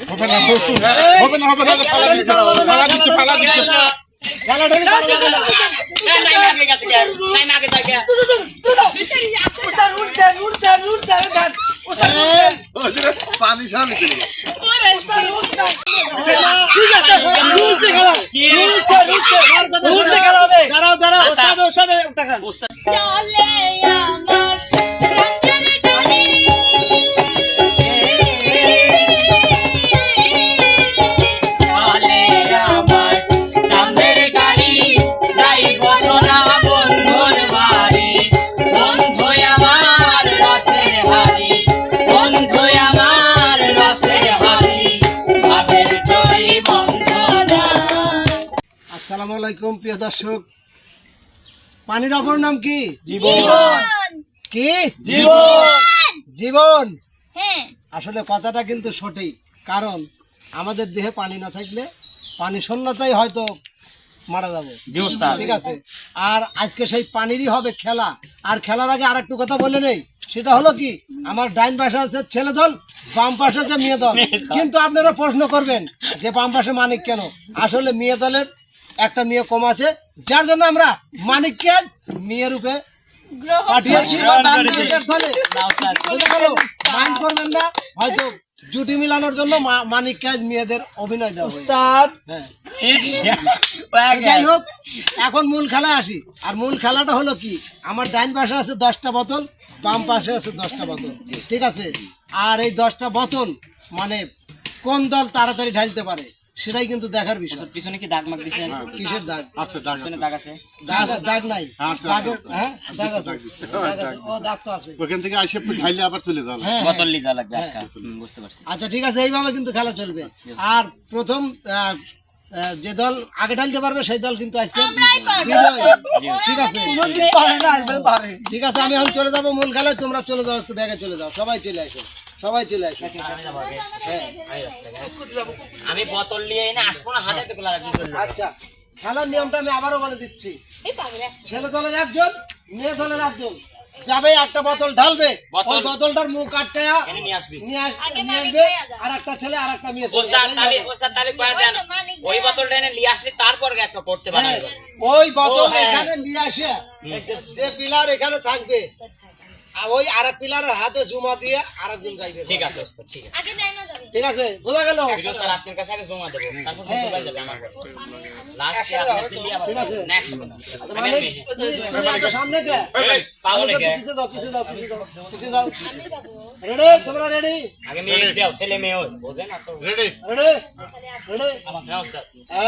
হবে না হবে না হবে দিচ্ছে পালা দিচ্ছে পালা দিচ্ছে দাঁড়াও দাঁড়াও আসসালামু আলাইকুম প্রিয় দর্শক। পানির অপর নাম কি? জীবন। কি? জীবন। জীবন। হ্যাঁ। আসলে কথাটা কিন্তু সঠিক কারণ আমাদের দেহে পানি না থাকলে পানি শূন্যতাই হয়তো মারা যাব। ঠিক আছে? আর আজকে সেই পানিরই হবে খেলা। আর খেলার আগে আর একটু কথা বলে নেই। সেটা হলো কি? আমার ডাইন পাশে আছে ছেলে দল বাম পাশে আছে মেয়ে দল। কিন্তু আপনারা প্রশ্ন করবেন যে বাম পাশে মানিক কেন? আসলে মেয়ে দলের একটা মেয়ে কম আছে যার জন্য আমরা মানিককে মেয়ের রূপে পাঠিয়েছি? মাইন্ড করবেন না হয়তো জুটি মিলানোর জন্য মা- মানিককে আজ মেয়েদের অভিনয় দেওয়া উস্তাদ। যাই হোক এখন মূল খেলায় আসি। আর মূল খেলাটা হলো কি? আমার ডাইন পাশে আছে দশটা বোতল বাম পাশে আছে দশটা বোতল। ঠিক আছে? আর এই দশটা বোতল মানে কোন দল তাড়াতাড়ি ঢালতে পারে? সেটাই কিন্তু দেখার বিষয়। পিছনে কি দাগ মাগ দিছেন কিসের দাগ? আছে দাগ আছে। দাগ আছে? দাগ দাগ নাই। আছে, হ্যাঁ দাগ আছে। দাগ আছে। ও দাগ তো আছে। ওখান থেকে আসে ঢাইলে আবার চলে যাবে হ্যাঁ হ্যাঁ। বোতল লিজা লাগবে একটা হুম, বুঝতে পারছি। আচ্ছা ঠিক আছে এইভাবে কিন্তু খেলা চলবে। আর প্রথম যে দল আগে ঢালতে পারবে সেই দল কিন্তু আজকে। ঠিক আছে? ঠিক আছে আমি এখন চলে যাব মূল খেলায় তোমরা চলে যাও একটু ব্যাগে চলে যাও। সবাই চলে আসো। সবাই চলে আসো হ্যাঁ আমি বোতল নিয়ে এনে আসব না হাতে আচ্ছা খেলার নিয়মটা আমি আবারও বলে দিচ্ছি। ছেলে দলের একজন মেয়ে দলের একজন। যাবে একটা বোতল ঢালবে ওই বোতলটার মুখ নিয়ে আসবি। নিয়ে আর একটা ছেলে আর একটা মেয়ে। ওই। বোতলটা এনে নিয়ে আসলে তারপর একটা করতে হ্যাঁ, বানাবে। ওই বোতল হ্যাঁ। এখানে নিয়ে আসে। যে পিলার এখানে থাকবে ওই আর এক পিলারের হাতে জমা দিয়ে আর একজন যাইবে। ঠিক আছে। ঠিক আছে। আগে নেয় না যাবে ঠিক আছে বোঝা গেল? আপনার কাছে আগে জমা দেবো তারপর হ্যাঁ। যাবে আমার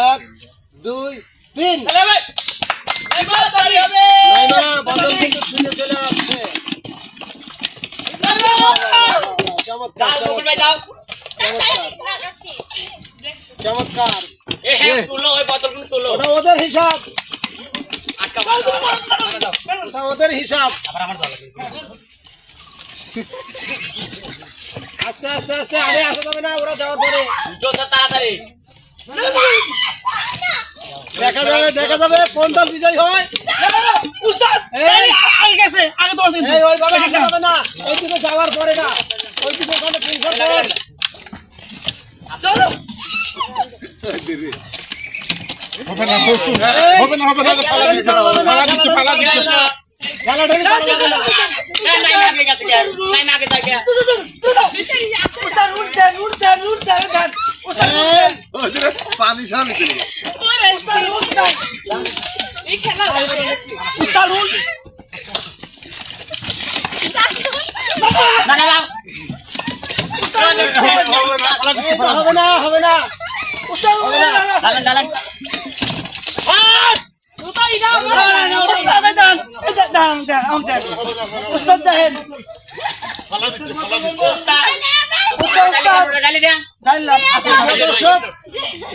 এক দুই তিন। বদল কিন্তু শুনে চলে আসছে। চমৎকার ওটা ওদের হিসাব ওটা ওদের হিসাব আস্তে আস্তে আস্তে আরে আসা যাবে না ওরা যাওয়ার পরে তাড়াতাড়ি দেখা যাবে দেখা যাবে কোন দল বিজয় হয় আগে গেছে আগে তো আছে এই ওইভাবে হাঁটা যাবে না। ওই দিকে যাওয়ার পরে না ওই দিকে ওখানে পুলিশের পর হবে। না বস্তু হবে না হবে না পালা দিচ্ছে পালা দিচ্ছে পালা দিচ্ছে খেলা ঢেলে যাবে না। নাই আগে গেছে নাই না আগে থাকে। পানি সালি চলে না না না হবে না হবে না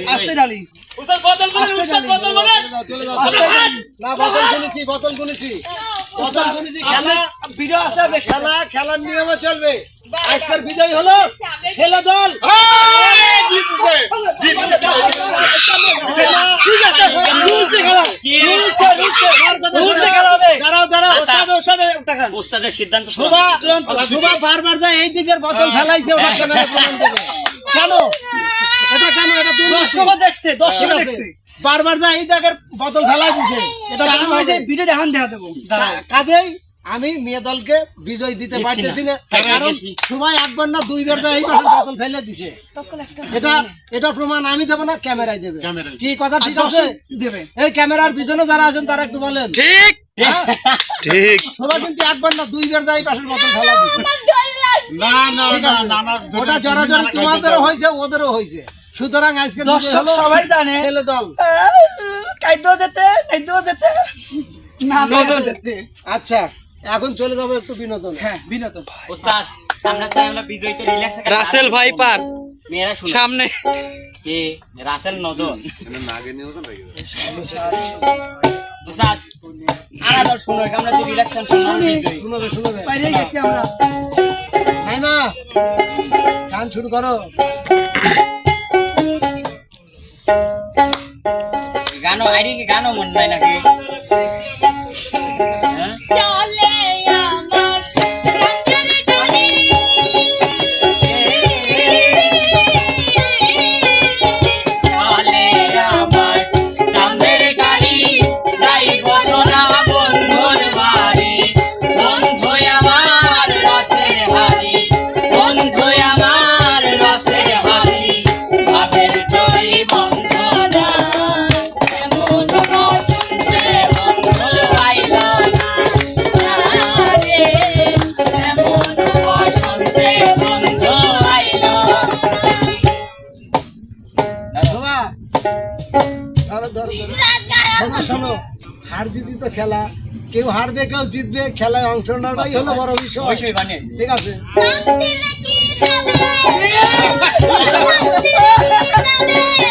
আস্তে ডালি উস্তাদ বোতল বলেন উস্তাদ বোতল বলেন চলে যাও, চলে যাও। না। বোতল গুনেছি বোতল গুনেছি বোতল গুনেছি খেলা ভিডিও আসবে খেলা খেলার নিয়মে চলবে। আজকের বিজয় হলো ছেলে দল। দিতেছে দিতেছে দাঁড়াও দাঁড়াও উস্তাদের সিদ্ধান্ত বারবার যায় এই দিকের বোতল ফেলাইছে ওটা কেন? এটা কেন এটা দেখছে দর্শক দেখছে বারবার যায় এই ফেলাই দিছে এটা কেন হয়েছে ভিডিও দেখান দেখা দেবো কাজেই আমি মেয়ে দলকে বিজয় দিতে পারতেছি না কারণ সময় একবার না দুইবার যায় এই বোতল ফেলে দিছে এটা এটা প্রমাণ আমি দেবো না ক্যামেরায় দেবে কি কথা ঠিক আছে দেবে এই ক্যামেরার পিছনে যারা আছেন তারা একটু বলেন ঠিক হ্যাঁ? ঠিক সবাই কিন্তু একবার না দুইবার যায় এই পাশের বোতল ফেলা দিছে না না না না ওটা জড়াজড়ি তোমাদেরও হয়েছে ওদেরও হয়েছে সুতরাং আজকে দর্শক সবাই জানে। ছেলে দল। যেতে যেতে না যেতে আচ্ছা এখন চলে যাব একটু বিনোদন। হ্যাঁ বিনোদন। উস্তাদ আমরা চাই আমরা বিজয়ীতে রিল্যাক্স রাসেল ভাই পার মেয়েরা শুনে সামনে। কে? রাসেল নদন। উস্তাদ আরা দর শুনো আমরা যে রিল্যাক্স শুনো শুনবে শুনবে বাইরে গেছি আমরা। নাই না গান শুরু করো। গানো আইডি কি মন নাই নাকি হার জিতি তো খেলা। কেউ হারবে কেউ জিতবে খেলায় অংশ নেওয়াটাই হলো বড় বিষয়। মানে ঠিক আছে? জীবন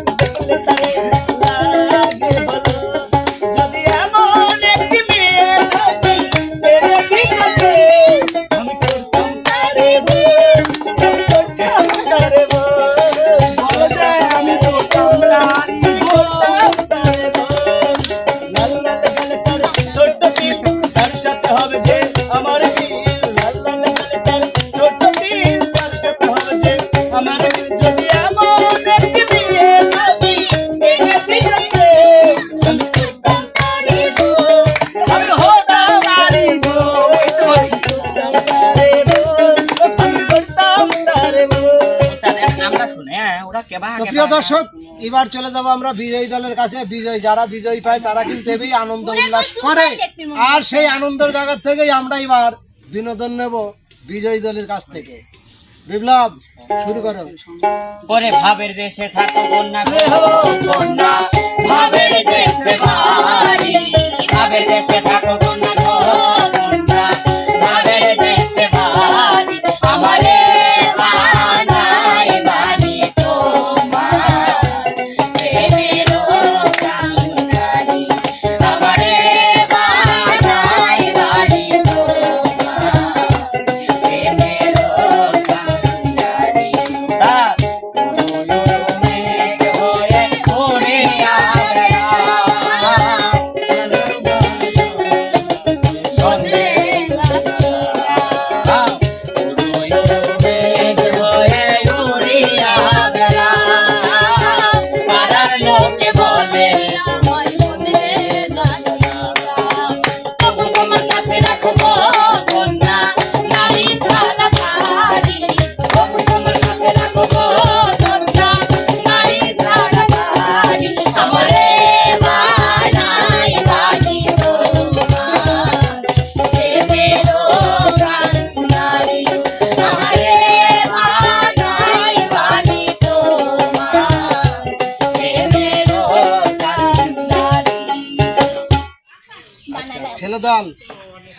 তো প্রিয় দর্শক এবার চলে যাব আমরা বিজয়ী দলের কাছে। বিজয় যারা বিজয়ী পায় তারা কিন্তু এবেই আনন্দ উল্লাস করে। আর সেই আনন্দের জায়গা থেকেই আমরা এবার বিনোদন নেব বিজয়ী দলের কাছ থেকে। বিপ্লব শুরু করো। পরে ভাবের দেশে থাকো কন্যা কন্যা ভাবের দেশে ভাবের দেশে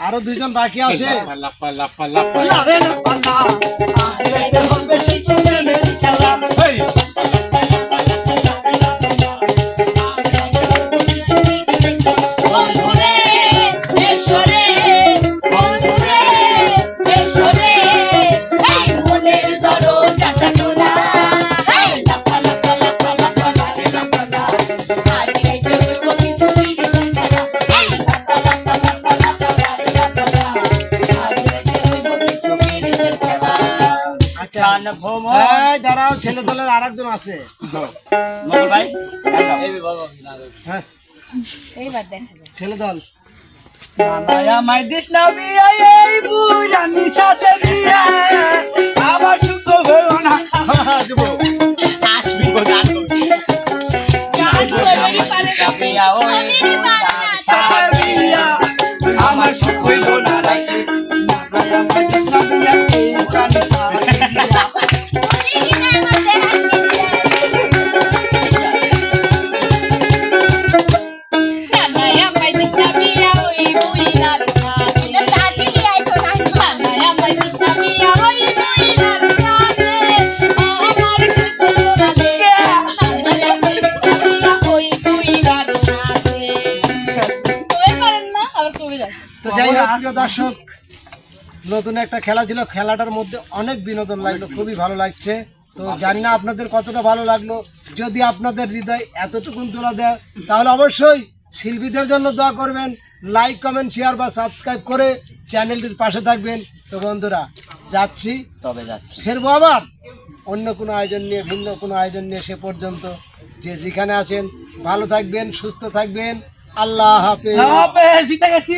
আরও দুইজন বাকি আছে। এই দাঁড়াও ছেলে দলের আরেকজন আছে। ভাই হ্যাঁ। এইবার দেখা ছেলে দল। নানায় দিস না বিয়া এই বুড়ানি সাথে বিয়া আমার নতুন একটা খেলা ছিল খেলাটার মধ্যে অনেক বিনোদন লাগল খুবই ভালো লাগছে। তো জানি না আপনাদের কতটা ভালো লাগল। যদি আপনাদের হৃদয় এতটুকুন তোলা দেয় তাহলে অবশ্যই শিল্পীদের জন্য দোয়া করবেন লাইক কমেন্ট শেয়ার বা সাবস্ক্রাইব করে চ্যানেলটির পাশে থাকবেন। তো বন্ধুরা যাচ্ছি। তবে যাচ্ছি। ফেরবো আবার। অন্য কোনো আয়োজন নিয়ে ভিন্ন কোনো আয়োজন নিয়ে সে পর্যন্ত। যে যেখানে আছেন ভালো থাকবেন সুস্থ থাকবেন। আল্লাহ হাফেজ। হবে জিতে গেছি।